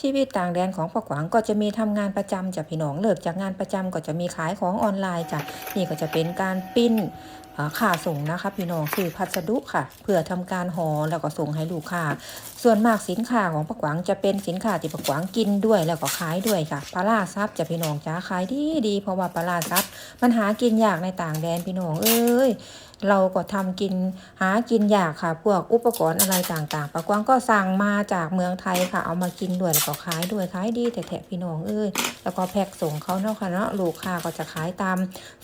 ชีวิตต่างแดนของพ่อขวางก็จะมีทำงานประจำจากพี่น้องเลิกจากงานประจำก็จะมีขายของออนไลน์จากนี่ก็จะเป็นการปิ้นเอ่อค่าส่งนะคะพี่น้องคือพัสดุค่ะ เพื่อทำการห่อแล้วก็ส่งให้ลูกค้า ส่วนมากสินค้าของปักขวางจะเป็นสินค้าที่ปักขวางกินด้วยแล้วก็ขายด้วยค่ะปลาล่าซับจะพี่น้องจ้าขายดีดีเพราะว่าปลาล่าซับ มันหากินยากในต่างแดนพี่น้องเอ้ยเราก็ทำกินหากินยากค่ะ พวกอุปกรณ์อะไรต่างๆปักวังก็สั่งมาจากเมืองไทยค่ะ เอามากินด้วยแล้วก็ขายด้วยขายดีแต่แถะพี่น้องเอ้ยแล้วก็แพ็กส่งเขาเนาะค่ะเนาะลูกค้าก็จะขายตาม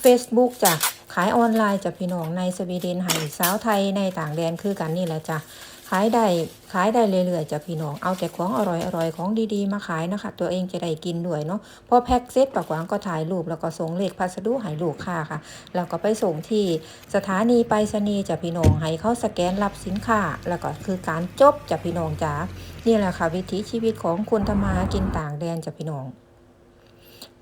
Facebook จ้ะขายออนไลน์จ้ะพี่น้องในสวีเดนให้สาวไทยในต่างแดนคือกันนี่แหละจ้ะ ขายได้ขายได้เรื่อยๆจ้ะพี่น้องเอาแต่ของอร่อยๆของดีๆมาขายนะคะตัวเองจะได้กินด้วยเนาะพอแพ็คเสร็จปากหวางก็ถ่ายรูปแล้วก็ส่งเลขพัสดุให้ลูกค้าค่ะ แล้วก็ไปส่งที่สถานีไปรษณีย์จ้ะพี่น้องให้เขาสแกนรับสินค้า แล้วก็คือการจบจ้ะพี่น้องจ๋านี่แหละค่ะวิถีชีวิตของคนทำมากินต่างแดนจ้ะพี่น้อง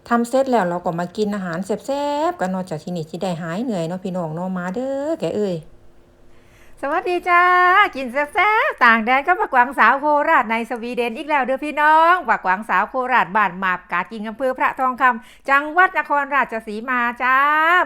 ทำเสร็จแล้วเราก็มากินอาหารแซ่บๆกันนาะจากที่นี่ที่ได้หายเหนื่อยเนาะพี่น้องเนาะมาเด้อแกเอ้ย สวัสดีจ้า กินแซ่บๆต่างแดนก็ปักหวังสาวโคราชในสวีเดนอีกแล้วเด้อพี่น้องปักหวังสาวโคราชบ้านมาบกากิงอำเภอพระทองคำจังหวัดนครราชสีมาจ้า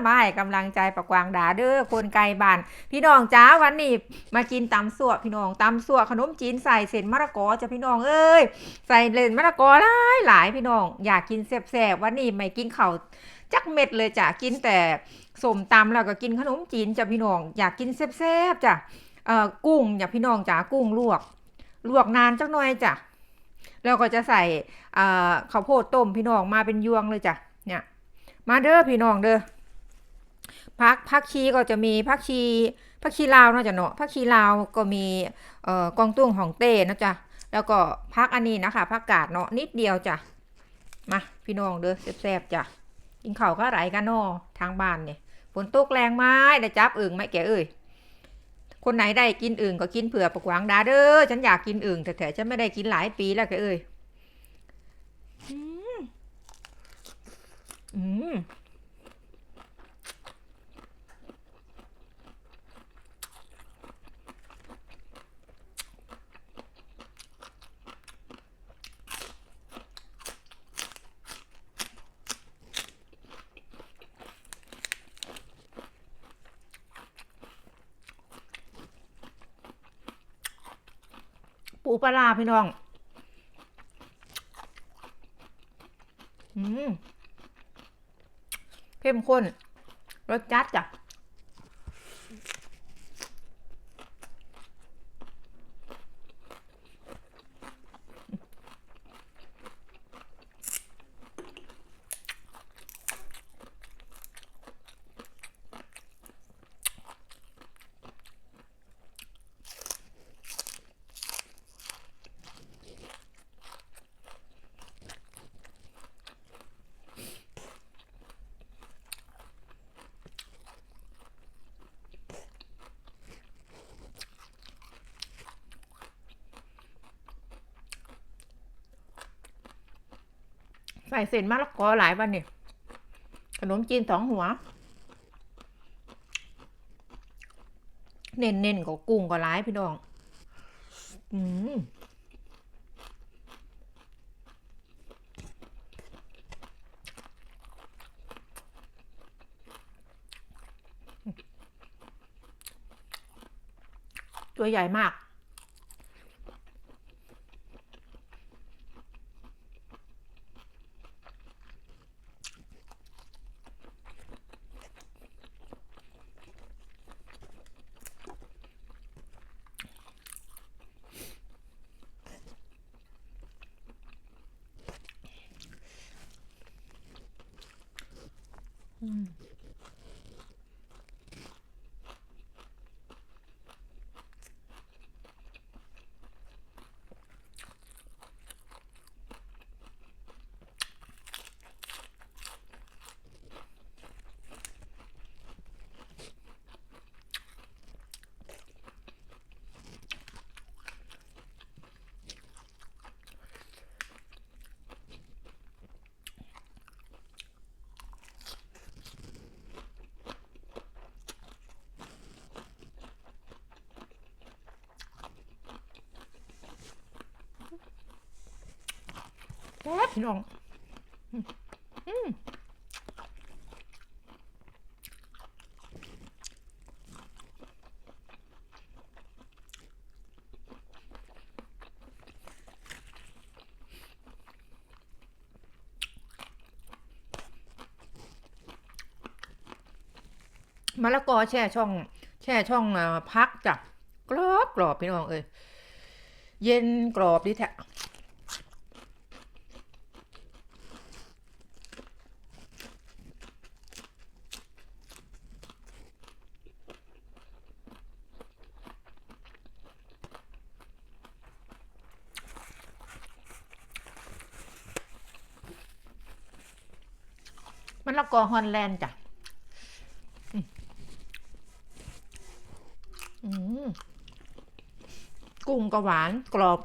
มาให้กำลังใจปักหวังดาเด้อคนไกลบ้าน พี่น้องจ้าวันนี้มากินตำสั่วพี่น้องตำสั่วขนมจีนใส่เส้นมะละกอจ้ะพี่น้องเอ้ยใส่เลนมะละกอหลายหลายพี่น้อง อยากกินแซ่บๆวันนี้ไม่กินข้าวจักเม็ดเลยจ้ะกินแต่ สมตำแล้วก็กินขนมจีนจ้ะพี่น้อง อยากกินแซ่บๆจ้ะเอ่อกุ้งอย่าพี่น้องจ๋ากุ้งลวก ลวกนานจักหน่อยจ้ะแล้วก็จะใส่เอ่อข้าวโพดต้มพี่น้องมาเป็นยวงเลยจ้ะเนี่ย มาเด้อพี่น้องเด้อพักพักชีก็จะมีพักชีพักชีลาวเนาะจ้ะเนาะพักชีลาวก็มีเอ่อกองตุ้งของเต้นะจ๊ะแล้วก็พักอันนี้นะคะพักกาดเนาะนิดเดียวจ้ะมาพี่น้องเด้อแซ่บๆจ้ะกินข้าวก็ไหลกันนาะทางบ้านเนี่ย นตกแรงไม้ได้จับอึ่งไหมแกเอ้ยคนไหนได้กินอึ่งก็กินเผื่อประกวางดาเด้อฉันอยากกินอึ่งแต่แต่ฉันไม่ได้กินหลายปีแล้วแกเอ้ยอืมอืม ปูปลาร้าพี่น้อง อืมเข้มข้น รสจัดจ้ะ ใส่เส้นมะละกอหลายวันนี่ขนมจีนสองหัว เน้นเน้นๆก็กุ้งก็หลายพี่น้อง อืมตัวใหญ่มาก อื มซ่บพี่น้องอืมอืมมะละกอแช่ช่อง แช่ช่องพักจ้ะกรอบกรอบพี่น้องเอ้ยเย็นกรอบดีแท้ มันละกอฮอลแลนด์จ้ะอืมกุ้งก็หวานกรอบ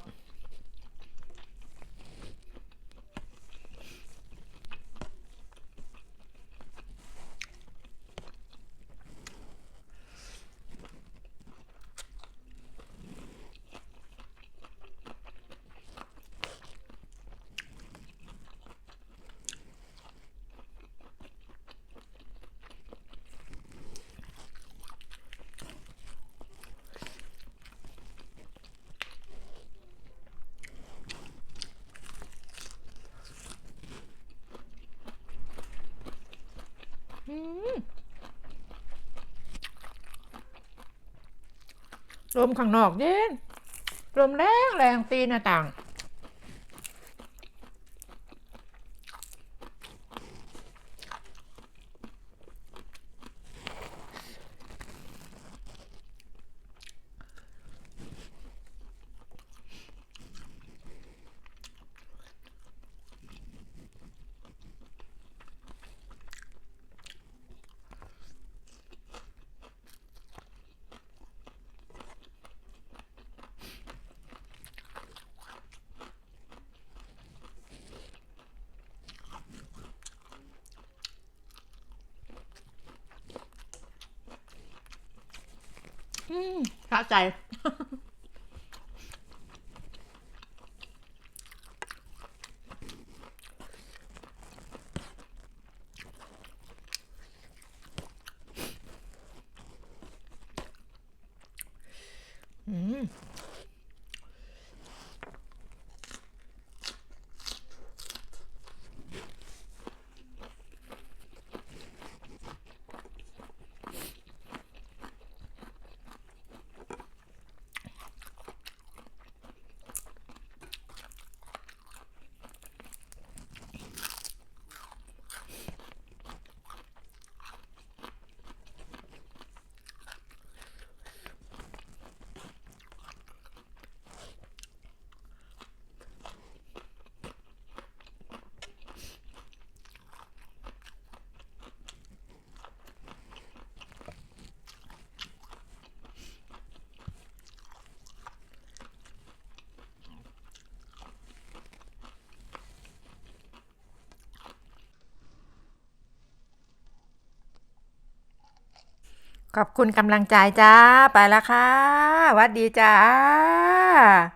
ลมข้างนอกเย็นลมแรงแรงตีหน้าต่าง เข้าใจ อืม ขอบคุณกำลังใจจ้า ไปแล้วค่ะวัดดีจ้า